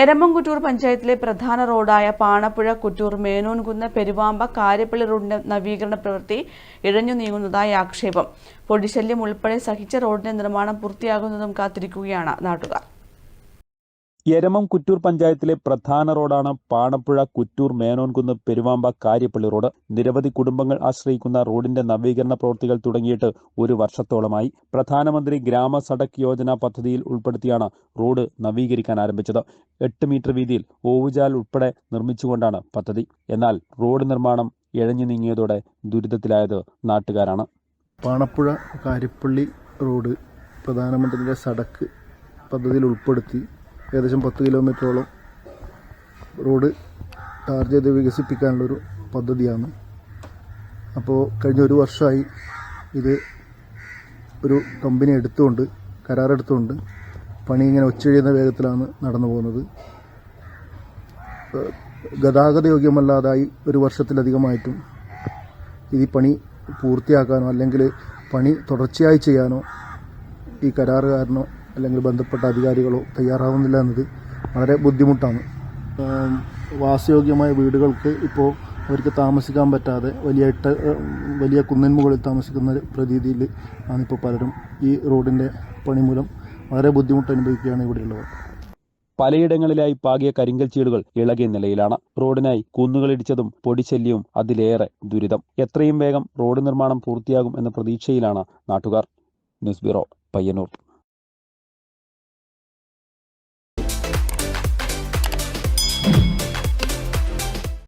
എരമംകുറ്റൂർ പഞ്ചായത്തിലെ പ്രധാന റോഡായ പാണപ്പുഴ കുറ്റൂർ മേനോൻകുന്ന് പെരുവാമ്പ കാര്യപ്പള്ളി റോഡിന്റെ നവീകരണ പ്രവൃത്തി ഇഴഞ്ഞു നീങ്ങുന്നതായി ആക്ഷേപം. പൊടിശല്യം ഉൾപ്പെടെ സഹിച്ച റോഡിന്റെ നിർമ്മാണം പൂർത്തിയാകുന്നതും കാത്തിരിക്കുകയാണ് നാട്ടുകാർ. എരമം കുറ്റൂർ പഞ്ചായത്തിലെ പ്രധാന റോഡാണ് പാണപ്പുഴ കുറ്റൂർ മേനോൻകുന്ന് പെരുവാമ്പ കാര്യപ്പള്ളി റോഡ്. നിരവധി കുടുംബങ്ങൾ ആശ്രയിക്കുന്ന റോഡിന്റെ നവീകരണ പ്രവൃത്തികൾ തുടങ്ങിയിട്ട് ഒരു വർഷത്തോളമായി. പ്രധാനമന്ത്രി ഗ്രാമ സഡക് യോജന പദ്ധതിയിൽ ഉൾപ്പെടുത്തിയാണ് റോഡ് നവീകരിക്കാൻ ആരംഭിച്ചത്. എട്ട് മീറ്റർ വീതിയിൽ ഓവുചാൽ ഉൾപ്പെടെ നിർമ്മിച്ചുകൊണ്ടാണ് പദ്ധതി. എന്നാൽ റോഡ് നിർമ്മാണം ഇഴഞ്ഞു നീങ്ങിയതോടെ ദുരിതത്തിലായത് നാട്ടുകാരാണ്. പാണപ്പുഴ കാര്യപ്പള്ളി റോഡ് പ്രധാനമന്ത്രിയുടെ സടക്ക് പദ്ധതിയിൽ ഉൾപ്പെടുത്തി ഏകദേശം പത്ത് കിലോമീറ്ററോളം റോഡ് ടാർ ചെയ്ത് വികസിപ്പിക്കാനുള്ളൊരു പദ്ധതിയാണ്. അപ്പോൾ കഴിഞ്ഞ ഒരു വർഷമായി ഇത് ഒരു കമ്പനി എടുത്തുകൊണ്ട് കരാറെടുത്തുകൊണ്ട് പണി ഇങ്ങനെ ഒച്ചഴിയുന്ന വേഗത്തിലാണ് നടന്നു പോകുന്നത്. ഗതാഗത യോഗ്യമല്ലാതായി ഒരു വർഷത്തിലധികമായിട്ടും ഈ പണി പൂർത്തിയാക്കാനോ അല്ലെങ്കിൽ പണി തുടർച്ചയായി ചെയ്യാനോ ഈ കരാറുകാരനോ അല്ലെങ്കിൽ ബന്ധപ്പെട്ട അധികാരികളോ തയ്യാറാവുന്നില്ല എന്നത് വളരെ ബുദ്ധിമുട്ടാണ്. വാസയോഗ്യമായ വീടുകൾക്ക് ഇപ്പോൾ അവർക്ക് താമസിക്കാൻ പറ്റാതെ വലിയ ഇട്ട വലിയ കുന്നിൻ മുകളിൽ താമസിക്കുന്ന പ്രതീതിയിൽ ആണിപ്പോൾ പലരും ഈ റോഡിന്റെ പണി മൂലം വളരെ ബുദ്ധിമുട്ട് അനുഭവിക്കുകയാണ് ഇവിടെയുള്ളവർ. പലയിടങ്ങളിലായി പാകിയ കരിങ്കൽ ചീടുകൾ ഇളകിയ നിലയിലാണ്. റോഡിനായി കുന്നുകളിടിച്ചതും പൊടിശല്യവും അതിലേറെ ദുരിതം. എത്രയും വേഗം റോഡ് നിർമ്മാണം പൂർത്തിയാകും എന്ന പ്രതീക്ഷയിലാണ് നാട്ടുകാർ. News bureau Payyanur.